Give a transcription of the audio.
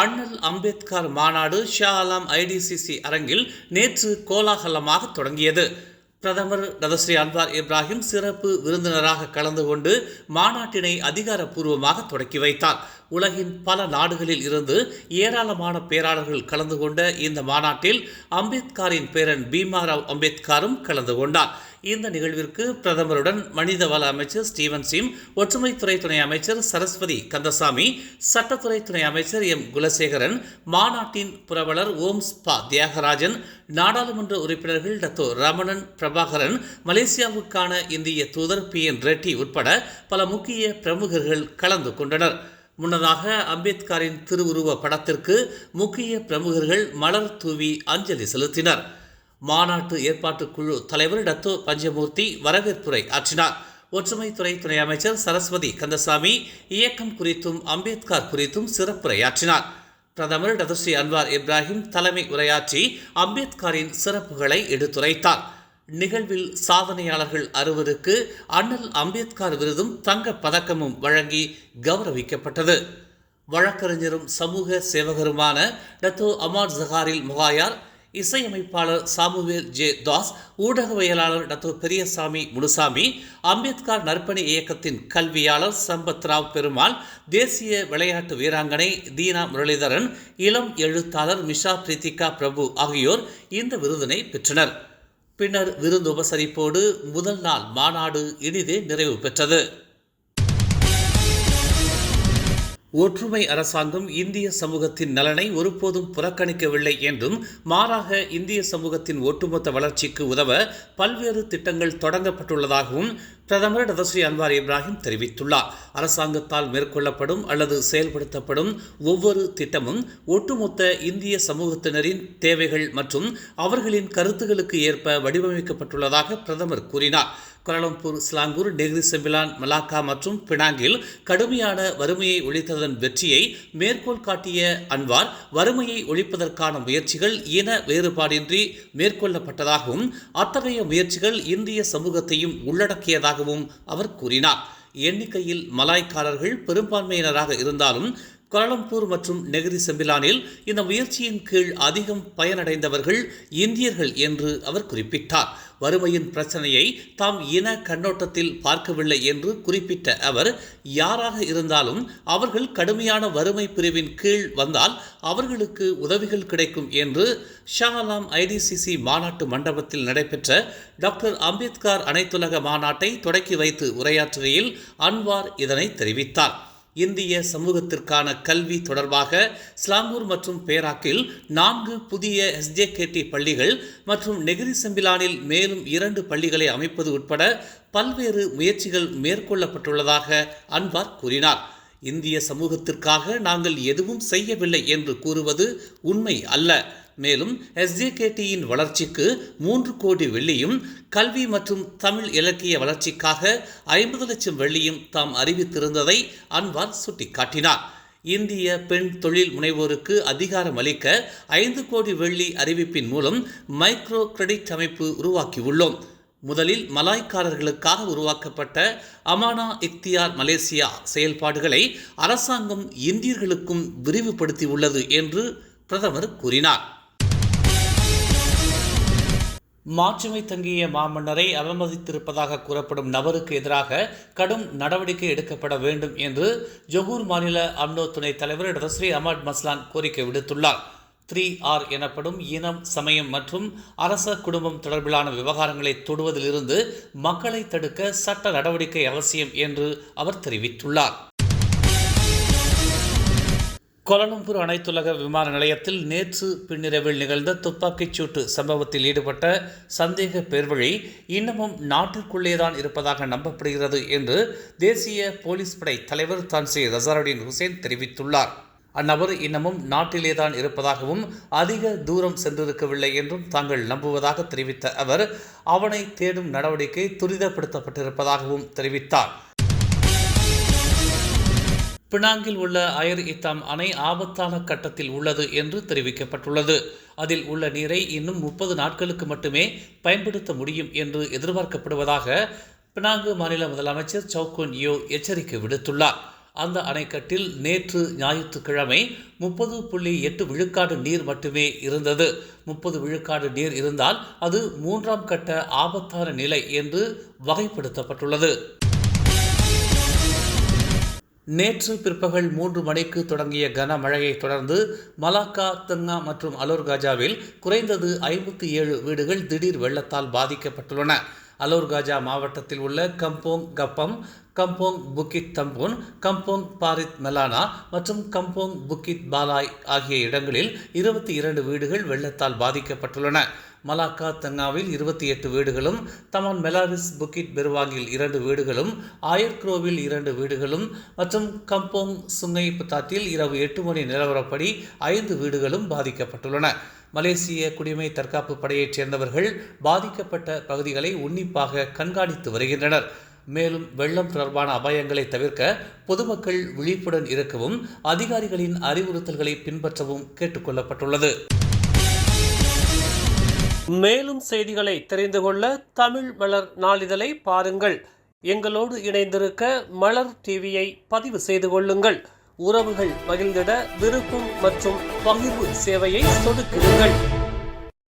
அண்ணல் அம்பேத்கர் மாநாடு ஷா அலாம் ஐடிசிசி அரங்கில் நேற்று கோலாகலமாக தொடங்கியது. பிரதமர் ரதஸ்ரீ அன்வார் இப்ராஹிம் சிறப்பு விருந்தினராக கலந்து கொண்டு மாநாட்டினை அதிகாரப்பூர்வமாக தொடக்கி வைத்தார். உலகின் பல நாடுகளில் இருந்து ஏராளமான பேராளர்கள் கலந்து கொண்ட இந்த மாநாட்டில் அம்பேத்கரின் பேரன் பீமாராவ் அம்பேத்கரும் கலந்து கொண்டார். இந்த நிகழ்விற்கு பிரதமருடன் மனிதவள அமைச்சர் ஸ்டீவன் சிம் ஒற்றுமைத்துறை துணை அமைச்சர் சரஸ்வதி கந்தசாமி சட்டத்துறை துணை அமைச்சர் எம். குலசேகரன் மாநாட்டின் புரவலர் ஓம் ஸ்பா தியாகராஜன் நாடாளுமன்ற உறுப்பினர்கள் டத்தோ ரமணன் பிரபாகரன் மலேசியாவுக்கான இந்திய தூதர் பி. என். ரெட்டி உட்பட பல முக்கிய பிரமுகர்கள் கலந்து கொண்டனர். முன்னதாக அம்பேத்கரின் திருவுருவ படத்திற்கு முக்கிய பிரமுகர்கள் மலர் தூவி அஞ்சலி செலுத்தினர். மாநாட்டு ஏற்பாட்டு குழு தலைவர் டத்தோ பஞ்சமூர்த்தி வரவேற்புரை ஆற்றினார். ஒற்றுமைத்துறை துணை அமைச்சர் சரஸ்வதி கந்தசாமி இயக்கம் குறித்தும் அம்பேத்கர் குறித்தும் சிறப்புரையாற்றினார் பிரதமர் டதுஸ்ரீ அன்வார் இப்ராஹிம் தலைமை உரையாற்றி அம்பேத்கரின் சிறப்புகளை எடுத்துரைத்தார். நிகழ்வில் சாதனையாளர்கள் அறுவருக்கு அண்ணல் அம்பேத்கர் விருதும் தங்கப் பதக்கமும் வழங்கி கௌரவிக்கப்பட்டது. வழக்கறிஞரும் சமூக சேவகருமான டத்தோ அமார் ஜஹாரில் முகாயார் இசையமைப்பாளர் சாமுவேல் ஜே தாஸ் ஊடகவியலாளர் டாக்டர் பெரியசாமி முனுசாமி அம்பேத்கர் நற்பணி இயக்கத்தின் கல்வியாளர் சம்பத் ராவ் பெருமாள் தேசிய விளையாட்டு வீராங்கனை தீனா முரளிதரன் இளம் எழுத்தாளர் மிஷா பிரீத்திகா பிரபு ஆகியோர் இந்த விருதினை பெற்றனர். பின்னர் விருந்து உபசரிப்போடு முதல் நாள் மாநாடு இனிதே நிறைவு பெற்றது. ஒற்றுமை அரசாங்கம் இந்திய சமூகத்தின் நலனை ஒருபோதும் புறக்கணிக்கவில்லை என்றும் மாறாக இந்திய சமூகத்தின் ஒட்டுமொத்த வளர்ச்சிக்கு உதவ பல்வேறு திட்டங்கள் தொடங்கப்பட்டுள்ளதாகவும் பிரதமர் டதஸ்ரீ அன்வார் இப்ராஹிம் தெரிவித்துள்ளார். அரசாங்கத்தால் மேற்கொள்ளப்படும் அல்லது செயல்படுத்தப்படும் ஒவ்வொரு திட்டமும் ஒட்டுமொத்த இந்திய சமூகத்தினரின் தேவைகள் மற்றும் அவர்களின் கருத்துகளுக்கு ஏற்ப வடிவமைக்கப்பட்டுள்ளதாக பிரதமர் கூறினார். Kuala Lumpur Selangor Negeri Sembilan Malacca மற்றும் பினாங்கில் கடுமையான வறுமையை ஒழித்ததன் வெற்றியை மேற்கோள் காட்டிய அன்வார் வறுமையை ஒழிப்பதற்கான முயற்சிகள் இன வேறுபாடின்றி மேற்கொள்ளப்பட்டதாகவும் அத்தகைய முயற்சிகள் இந்திய சமூகத்தையும் உள்ளடக்கியதாக இருப்பதாகவும் அவர் கூறினார். எண்ணிக்கையில் மலாய்க்காரர்கள் பெரும்பான்மையினராக இருந்தாலும் கோலம்பூர் மற்றும் நெகிரி செம்பிலானில் இந்த முயற்சியின் கீழ் அதிகம் பயனடைந்தவர்கள் இந்தியர்கள் என்று அவர் குறிப்பிட்டார். வறுமையின் பிரச்சனையை தாம் இன கண்ணோட்டத்தில் பார்க்கவில்லை என்று குறிப்பிட்ட அவர் யாராக இருந்தாலும் அவர்கள் கடுமையான வறுமை பிரிவின் கீழ் வந்தால் அவர்களுக்கு உதவிகள் கிடைக்கும் என்று ஷாலாம் ஐடிசிசி மாநாட்டு மண்டபத்தில் நடைபெற்ற டாக்டர் அம்பேத்கர் அனைத்துலக மாநாட்டை தொடக்கி வைத்து உரையாற்றுகையில் அன்வார் இதனை தெரிவித்தார். இந்திய சமூகத்திற்கான கல்வி தொடர்பாக ஸ்லாங்கூர் மற்றும் பேராக்கில் நான்கு புதிய எஸ்ஜேகேடி பள்ளிகள் மற்றும் நெகிரி செம்பிலானில் மேலும் இரண்டு பள்ளிகளை அமைப்பது உட்பட பல்வேறு முயற்சிகள் மேற்கொள்ளப்பட்டுள்ளதாக அன்வார் கூறினார். இந்திய சமூகத்திற்காக நாங்கள் எதுவும் செய்யவில்லை என்று கூறுவது உண்மை அல்ல. மேலும் எஸ்ஜேகேடியின் வளர்ச்சிக்கு மூன்று கோடி வெள்ளியும் கல்வி மற்றும் தமிழ் இலக்கிய வளர்ச்சிக்காக ஐம்பது லட்சம் வெள்ளியும் தாம் அறிவித்திருந்ததை அன்வார் சுட்டிக்காட்டினார். இந்திய பெண் தொழில் முனைவோருக்கு அதிகாரம் அளிக்க ஐந்து கோடி வெள்ளி அறிவிப்பின் மூலம் மைக்ரோ கிரெடிட் அமைப்பு உருவாக்கியுள்ளோம். முதலில் மலாய்க்காரர்களுக்காக உருவாக்கப்பட்ட அமானா இக்தியார் மலேசியா செயல்பாடுகளை அரசாங்கம் இந்தியர்களுக்கும் விரிவுபடுத்தியுள்ளது என்று பிரதமர் கூறினார். மாட்சிமை தங்கிய மாமன்னரை அவமதித்திருப்பதாக கூறப்படும் நபருக்கு எதிராக கடும் நடவடிக்கை எடுக்கப்பட வேண்டும் என்று ஜொகூர் மாநில அம்னோ துணைத் தலைவர் ரஸ்ரீ அமட் மஸ்லான் கோரிக்கை விடுத்துள்ளார். த்ரீ ஆர் எனப்படும் இனம் சமயம் மற்றும் அரச குடும்பம் தொடர்பிலான விவகாரங்களை தொடுவதிலிருந்து மக்களை தடுக்க சட்ட நடவடிக்கை அவசியம் என்று அவர் தெரிவித்துள்ளார். கோலாலம்பூர் அனைத்துலக விமான நிலையத்தில் நேற்று பின்னிரவில் நிகழ்ந்த துப்பாக்கிச் சூட்டு சம்பவத்தில் ஈடுபட்ட சந்தேக பேர்வழி இன்னமும் நாட்டிற்குள்ளேதான் இருப்பதாக நம்பப்படுகிறது என்று தேசிய போலீஸ் படை தலைவர் தான்சி ரசாருடீன் ஹுசேன் தெரிவித்துள்ளார். அந்நபர் இன்னமும் நாட்டிலேதான் இருப்பதாகவும் அதிக தூரம் சென்றிருக்கவில்லை என்றும் தாங்கள் நம்புவதாக தெரிவித்த அவர் அவனை தேடும் நடவடிக்கை துரிதப்படுத்தப்பட்டிருப்பதாகவும் தெரிவித்தார். பினாங்கில் உள்ள அயர் இத்தாம் அணை ஆபத்தான கட்டத்தில் உள்ளது என்று தெரிவிக்கப்பட்டுள்ளது. அதில் உள்ள நீரை இன்னும் முப்பது நாட்களுக்கு மட்டுமே பயன்படுத்த முடியும் என்று எதிர்பார்க்கப்படுவதாக பினாங்கு மாநில முதலமைச்சர் சவுகோன் யோ எச்சரிக்கை விடுத்துள்ளார். அந்த அணைக்கட்டில் நேற்று ஞாயிற்றுக்கிழமை முப்பது புள்ளி எட்டு விழுக்காடு நீர் மட்டுமே இருந்தது. முப்பது விழுக்காடு நீர் இருந்தால் அது மூன்றாம் கட்ட ஆபத்தான நிலை என்று வகைப்படுத்தப்பட்டுள்ளது. நேற்று பிற்பகல் மூன்று மணிக்கு தொடங்கிய கனமழையை தொடர்ந்து மலாக்கா தங்கா மற்றும் அலோர்காஜாவில் குறைந்தது ஐம்பத்தி ஏழு வீடுகள் திடீர் வெள்ளத்தால் பாதிக்கப்பட்டுள்ளன. அலோர்காஜா மாவட்டத்தில் உள்ள கம்போங் கப்பம் கம்போங் புக்கித் தம்போன் கம்போங் பாரித் மெலானா மற்றும் கம்போங் புக்கிட் பாலாய் ஆகிய இடங்களில் இருபத்தி இரண்டு வீடுகள் வெள்ளத்தால் பாதிக்கப்பட்டுள்ளன. மலாக்கா தங்காவில் இருபத்தி எட்டு வீடுகளும் தமான் மெலாரிஸ் புக்கிட் பெருவாங்கில் இரண்டு வீடுகளும் ஆயர்க்ரோவில் இரண்டு வீடுகளும் மற்றும் கம்போங் சுங்கை புத்தாத்தில் இரவு எட்டு மணி நிலவரப்படி ஐந்து வீடுகளும் பாதிக்கப்பட்டுள்ளன. மலேசிய குடிமை தற்காப்பு படையைச் சேர்ந்தவர்கள் பாதிக்கப்பட்ட பகுதிகளை உன்னிப்பாக கண்காணித்து வருகின்றனர். மேலும் வெள்ளம் தொடர்பான அபாயங்களை தவிர்க்க பொதுமக்கள் விழிப்புடன் இருக்கவும் அதிகாரிகளின் அறிவுறுத்தல்களை பின்பற்றவும் கேட்டுக்கொள்ளப்பட்டுள்ளது மேலும் செய்திகளை தெரிந்து கொள்ள தமிழ் மலர் நாளிதழை பாருங்கள். எங்களோடு இணைந்திருக்க மலர் டிவியை பதிவு செய்து கொள்ளுங்கள். உறவுகள் மகிழ்ந்திட விருப்பம் மற்றும் பகிர்வு சேவையை சொடுக்குங்கள்.